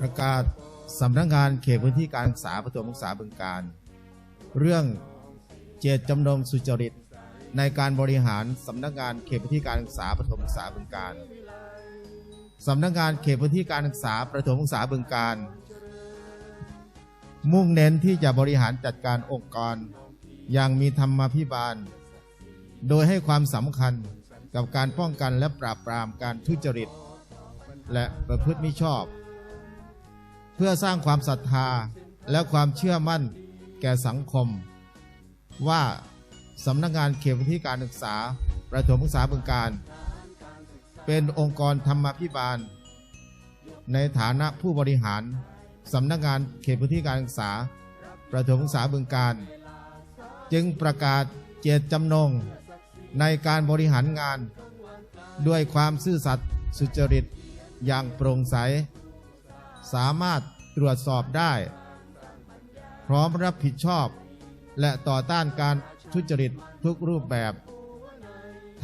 ประกาสสำนักงานเขตพื้นที่การศึกษาประถมศึกษาบึงการ เรื่องเจตจำนงสุจริต ในการบริหารสำนักงานเขตพื้นที่การศึกษาประถมศึกษาบึงการสำนักงานเขตพื้นที่การศึกษาประถมศึกษาบึงการ มุ่งเน้นที่จะบริหารจัดการองค์กร อย่างมีธรรมาภิบาล โดยให้ความสำคัญกับการป้องกันและปราบปรามการทุจริต และประพฤติมิชอบ เพื่อสร้างความศรัทธาและความเชื่อมั่นแก่สังคม ว่าสำนักงานเขตพื้นที่การศึกษา ประถมศึกษาบึงการ เป็นองค์กรธรรมาภิบาล ในฐานะผู้บริหารสำนักงานเขตพื้นที่การศึกษา ประถมศึกษาบึงการ จึงประกาศเจตจำนงในการบริหารงาน ด้วยความซื่อสัตย์สุจริตอย่างโปร่งใส สามารถตรวจสอบได้ พร้อมรับผิดชอบ และต่อต้านการทุจริตทุกรูปแบบ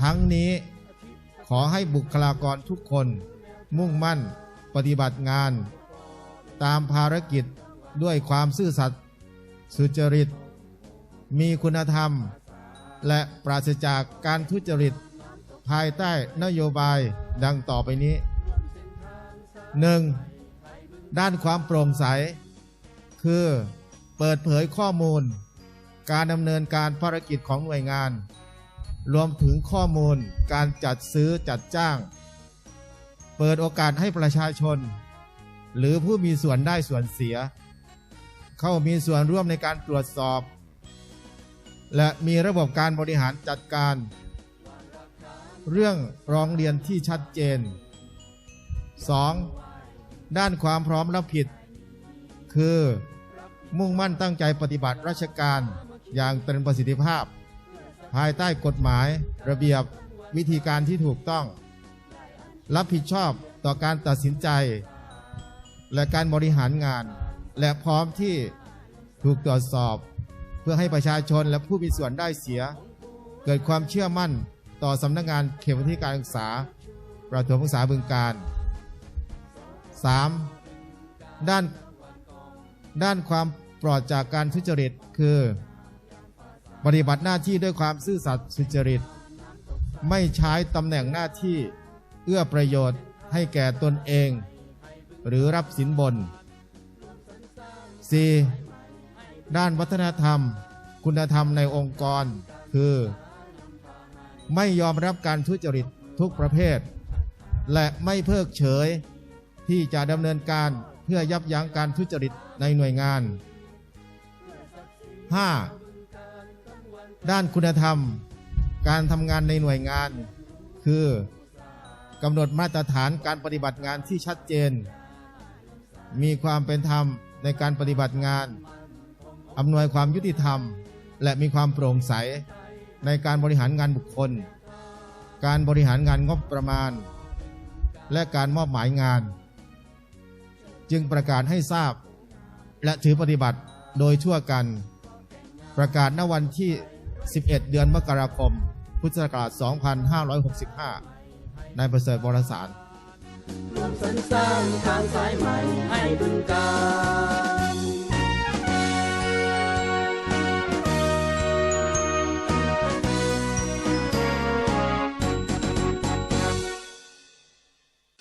ทั้งนี้ขอให้บุคลากรทุกคน มุ่งมั่นปฏิบัติงาน ตามภารกิจด้วยความซื่อสัตย์สุจริต มีคุณธรรม และปราศจากการทุจริต ภายใต้นโยบายดังต่อไปนี้ 1. ด้านความโปร่งใส คือเปิดเผยข้อมูล การดำเนินการภารกิจของหน่วยงาน รวมถึงข้อมูลการจัดซื้อจัดจ้าง เปิดโอกาสให้ประชาชน หรือผู้มีส่วนได้ส่วนเสีย เข้ามีส่วนร่วมในการตรวจสอบ และมีระบบการบริหารจัดการ เรื่องร้องเรียนที่ชัดเจน 2. ด้านความพร้อมรับผิด คือ มุ่งมั่นตั้งใจปฏิบัติราชการอย่างเต็มประสิทธิภาพ ภายใต้กฎหมายระเบียบวิธีการที่ถูกต้อง รับผิดชอบต่อการตัดสินใจ และการบริหารงาน และพร้อมที่ถูกตรวจสอบ เพื่อให้ประชาชนและผู้มีส่วนได้เสีย เกิดความเชื่อมั่นต่อสำนักงานเขตพื้นที่การศึกษา ประถมศึกษาบึงการ 3. ด้าน ด้านความปลอดจากการทุจริต คือ ปฏิบัติหน้าที่ด้วยความซื่อสัตย์สุจริต ไม่ใช้ตำแหน่งหน้าที่เอื้อประโยชน์ให้แก่ตนเอง หรือรับสินบน 4. ด้านวัฒนธรรม คุณธรรมในองค์กร คือ ไม่ยอมรับการทุจริตทุกประเภท และไม่เพิกเฉย ที่จะดำเนินการเพื่อยับยั้งการทุจริตในหน่วยงาน 5. ด้านคุณธรรม การทำงานในหน่วยงาน คือกำหนดมาตรฐานการปฏิบัติงานที่ชัดเจน มีความเป็นธรรมในการปฏิบัติงาน อำนวยความยุติธรรม และมีความโปร่งใส ในการบริหารงานบุคคล การบริหารงานงบประมาณ และการมอบหมายงาน จึงประกาศให้ทราบ และถือปฏิบัติโดยทั่วกัน ประกาศณวันที่ 11 เดือนมกราคม พุทธศักราช 2565นายประเสริฐวรสารรวมสรรสร้างทางสายใหม่ให้บึงการ